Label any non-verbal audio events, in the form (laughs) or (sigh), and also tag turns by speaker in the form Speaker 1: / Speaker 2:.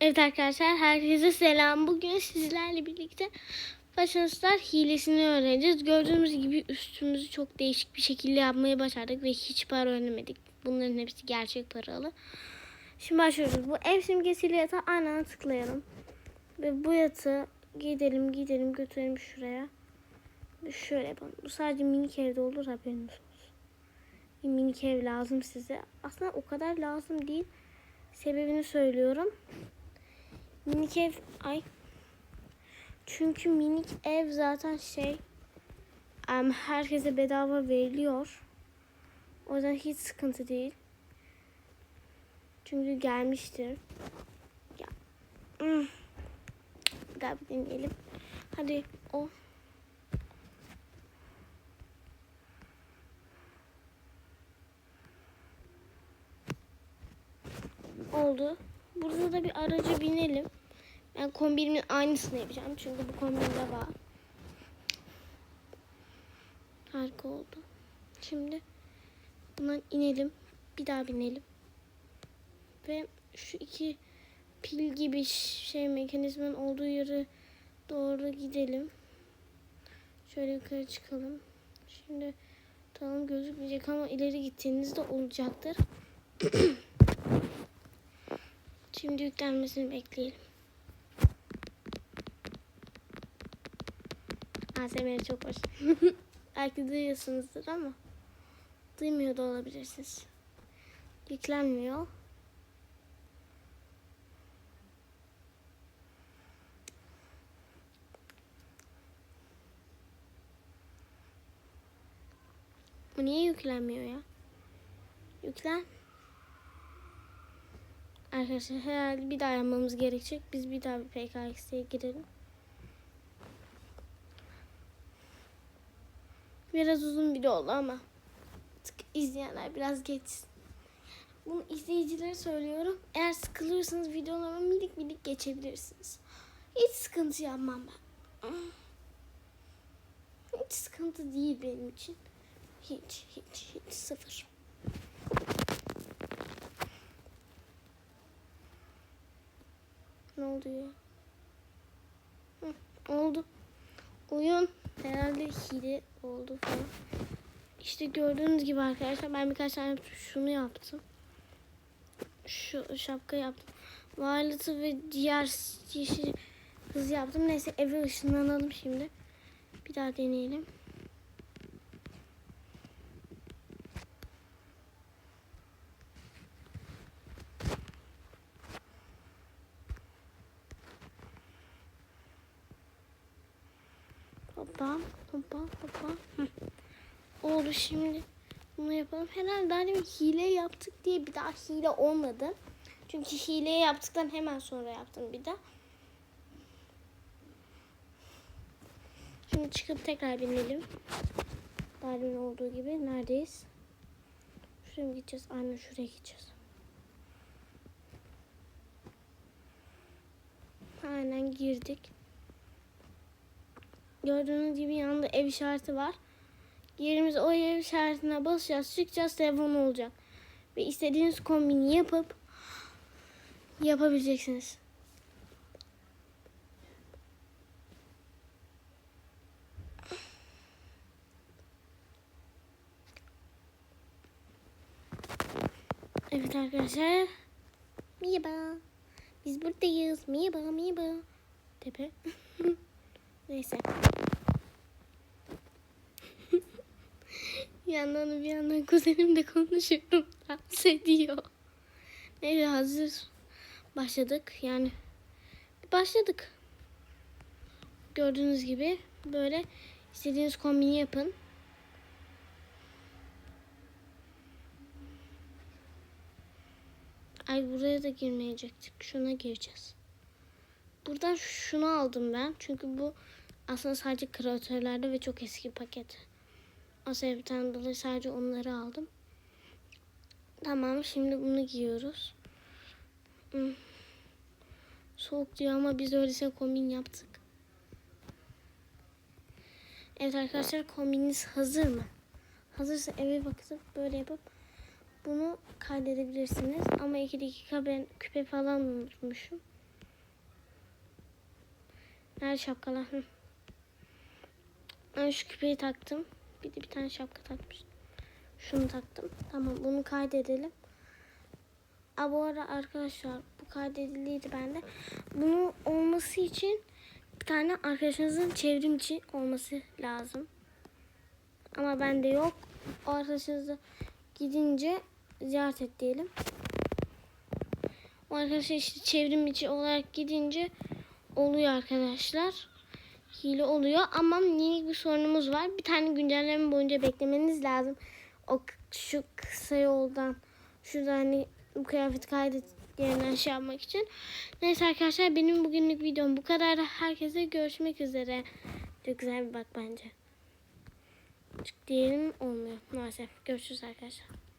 Speaker 1: Evet arkadaşlar herkese selam. Bugün sizlerle birlikte Star hilesini öğreneceğiz. Gördüğümüz gibi üstümüzü çok değişik bir şekilde yapmayı başardık ve hiç para ödemedik. Bunların hepsi gerçek paralı. Şimdi başlıyoruz. Bu ev simgesiyle yatağa aynen tıklayalım. Ve bu yatağı gidelim gidelim götürelim şuraya. Şöyle yapalım. Bu sadece minik evde olur haberiniz olsun. Bir minik ev lazım size. Aslında o kadar lazım değil. Sebebini söylüyorum. Minik ev ay. Çünkü minik ev zaten şey em, herkese bedava veriliyor. O yüzden hiç sıkıntı değil. Çünkü gelmiştir. Ya. Hmm. Bir deneyelim. Hadi o. Oldu. Burada da bir araca binelim. Ben kombinimin aynısını yapacağım. Çünkü bu kombinde var. Harika oldu. Şimdi bundan inelim. Bir daha binelim. Ve şu iki pil gibi şey mekanizmanın olduğu yere doğru gidelim. Şöyle yukarı çıkalım. Şimdi tamam gözükmeyecek ama ileri gittiğinizde olacaktır. (clears throat) Şimdi yüklenmesini bekleyelim. ASMR çok hoş. (laughs) Belki duyuyorsunuzdur ama duymuyor da olabilirsiniz. Yüklenmiyor. Bu niye yüklenmiyor ya? Yüklen. Arkadaşlar herhalde bir daha yapmamız gerekecek. Biz bir daha bir PKX'ye girelim. Biraz uzun video oldu ama izleyenler biraz geçsin. Bunu izleyicilere söylüyorum. Eğer sıkılıyorsanız videolarıma minik minik geçebilirsiniz. Hiç sıkıntı yapmam ben. Hiç sıkıntı değil benim için. Hiç, hiç, hiç sıfır. Ne oldu ya? Hı, oldu. Herhalde hile oldu falan. İşte gördüğünüz gibi arkadaşlar ben birkaç tane şunu yaptım. Şu şapka yaptım. Violet'ı ve diğer yeşil kız yaptım. Neyse eve ışınlanalım şimdi. Bir daha deneyelim. Hoppa hoppa hoppa. Hı. Oldu şimdi. Bunu yapalım. Herhalde demin hile yaptık diye bir daha hile olmadı. Çünkü hileyi yaptıktan hemen sonra yaptım bir daha. Şimdi çıkıp tekrar binelim. Demin olduğu gibi. Neredeyiz? Şuraya mı gideceğiz? Aynen şuraya gideceğiz. Aynen girdik. Gördüğünüz gibi yanında ev işareti var. Yerimiz o ev işaretine basacağız, çıkacağız, telefon olacak. Ve istediğiniz kombini yapıp yapabileceksiniz. Evet arkadaşlar. Merhaba. Biz buradayız. Merhaba, merhaba. Tepe. (laughs) Neyse. Bir yandan bir yandan kuzenimle konuşuyorum. Rahatsız ediyor. Neyse hazır. Başladık. Yani başladık. Gördüğünüz gibi böyle istediğiniz kombini yapın. Ay buraya da girmeyecektik. Şuna gireceğiz. Buradan şunu aldım ben. Çünkü bu aslında sadece kreatörlerde ve çok eski paket. O sebepten dolayı sadece onları aldım. Tamam şimdi bunu giyiyoruz. Hmm. Soğuk diyor ama biz öyleyse kombin yaptık. Evet arkadaşlar kombininiz hazır mı? Hazırsa eve bakıp böyle yapıp bunu kaydedebilirsiniz. Ama iki dakika ben küpe falan unutmuşum. Nerede şapkalar? Ben şu küpeyi taktım. Bir de bir tane şapka takmıştım. Şunu taktım. Tamam bunu kaydedelim. Aa, bu arada arkadaşlar bu kaydediliydi bende. Bunun olması için bir tane arkadaşınızın çevrim içi olması lazım. Ama bende yok. O arkadaşınıza gidince ziyaret et diyelim. O arkadaşlar işte çevrim içi olarak gidince oluyor arkadaşlar. Hile oluyor ama yeni bir sorunumuz var. Bir tane güncelleme boyunca beklemeniz lazım. O şu kısa yoldan şurada hani bu kıyafet kaydet yerinden şey yapmak için. Neyse arkadaşlar benim bugünlük videom bu kadar. Herkese görüşmek üzere. Çok güzel bir bak bence. Çık diyelim olmuyor maalesef. Görüşürüz arkadaşlar.